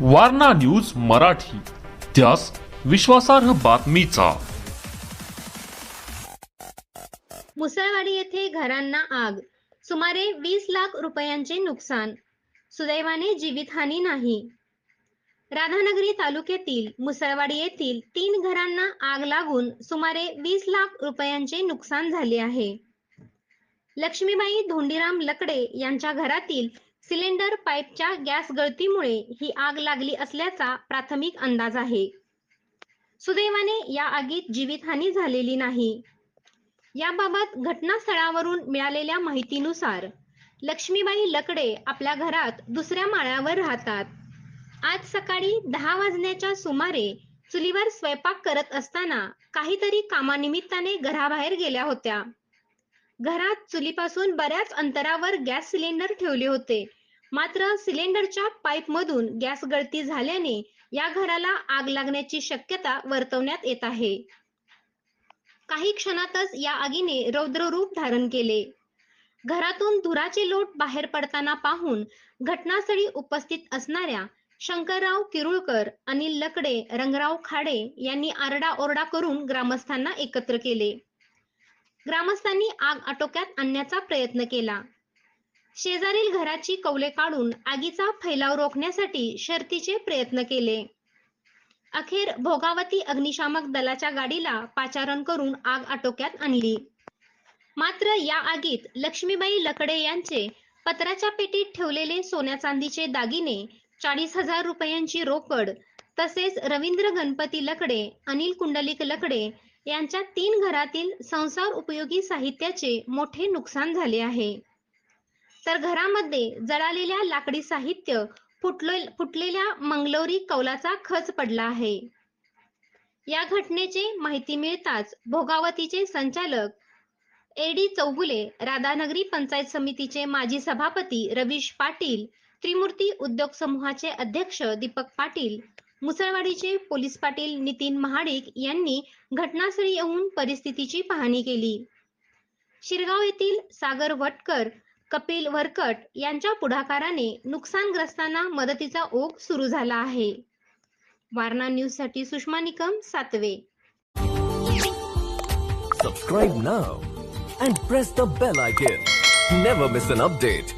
Warna news Marathi. त्यास विश्वासार्ह बातमीचा. मुसळवाडी येथे घरांना आग. सुमारे वीस लाख रुपयांचे नुकसान. सुदैवाने जीवितहानी नाही. राधानगरी तालुक्यातील मुसळवाडी येथील तीन घरांना आग लागून सुमारे वीस लाख रुपयांचे नुकसान झाले आहे. लक्ष्मीबाई धोंडीराम लकडे यांच्या घरातील सिलेंडर पाईपच्या गॅस गळतीमुळे ही आग लागली असल्याचा प्राथमिक अंदाज आहे. सुदैवाने या आगीत जीवितहानी झालेली नाही. याबाबत घटनास्थळावरून मिळालेल्या माहितीनुसार लक्ष्मीबाई लकडे आपल्या घरात दुसऱ्या माळ्यावर राहतात. आज सकाळी दहा वाजण्याच्या सुमारे चुलीवर स्वयंपाक करत असताना काहीतरी कामानिमित्ताने घराबाहेर गेल्या होत्या. घरात चुलीपासून बऱ्याच अंतरावर गॅस सिलेंडर ठेवले होते. मात्र सिलेंडरच्या पाईपमधून गॅस गळती झाल्याने या घराला आग लागण्याची शक्यता वर्तवण्यात येत आहे. काही क्षणातच या आगीने रौद्र रूप धारण केले. घरातून धुराचे लोट बाहेर पडताना पाहून घटनास्थळी उपस्थित असणाऱ्या शंकरराव किरुळकर अनिल लकडे रंगराव खाडे यांनी आरडाओरडा करून ग्रामस्थांना एकत्र केले. ग्रामस्थांनी आग आटोक्यात आणण्याचा प्रयत्न केला. शेजारील घराची कौले काढून आगीचा फैलाव रोखण्यासाठी शर्तीचे प्रयत्न केले. अखेर भोगावती अग्निशामक दलाच्या गाडीला पाचारण करून आग आटोक्यात आणली. मात्र या आगीत लक्ष्मीबाई लकडे यांचे पत्राच्या पेटीत ठेवलेले सोन्या चांदीचे दागिने चाळीस हजार रुपयांची रोकड तसेच रवींद्र गणपती लकडे अनिल कुंडलिक लकडे यांच्या तीन घरातील संसार उपयोगी साहित्याचे मोठे नुकसान झाले आहे. तर घरामध्ये जळालेल्या लाकडी साहित्य फुटले फुटलेल्या मंगलोरी कौलाचा खच पडला आहे. या घटनेचे माहिती मिळताच भोगावतीचे संचालक एडी चौगुले राधानगरी पंचायत समितीचे माजी सभापती रवीश पाटील त्रिमूर्ती उद्योग समूहाचे अध्यक्ष दीपक पाटील मुसळवाडीचे पोलीस पाटील नितीन महाडिक यांनी घटनास्थळी येऊन परिस्थितीची पाहणी केली. शिरगाव येथील सागर वटकर कपिल वरकट यांच्या पुढाकाराने नुकसानग्रस्तांना मदतीचा ओघ सुरू झाला आहे. वारणा न्यूजसाठी Sushma Nikam Satve. Subscribe now and press the bell icon never miss an update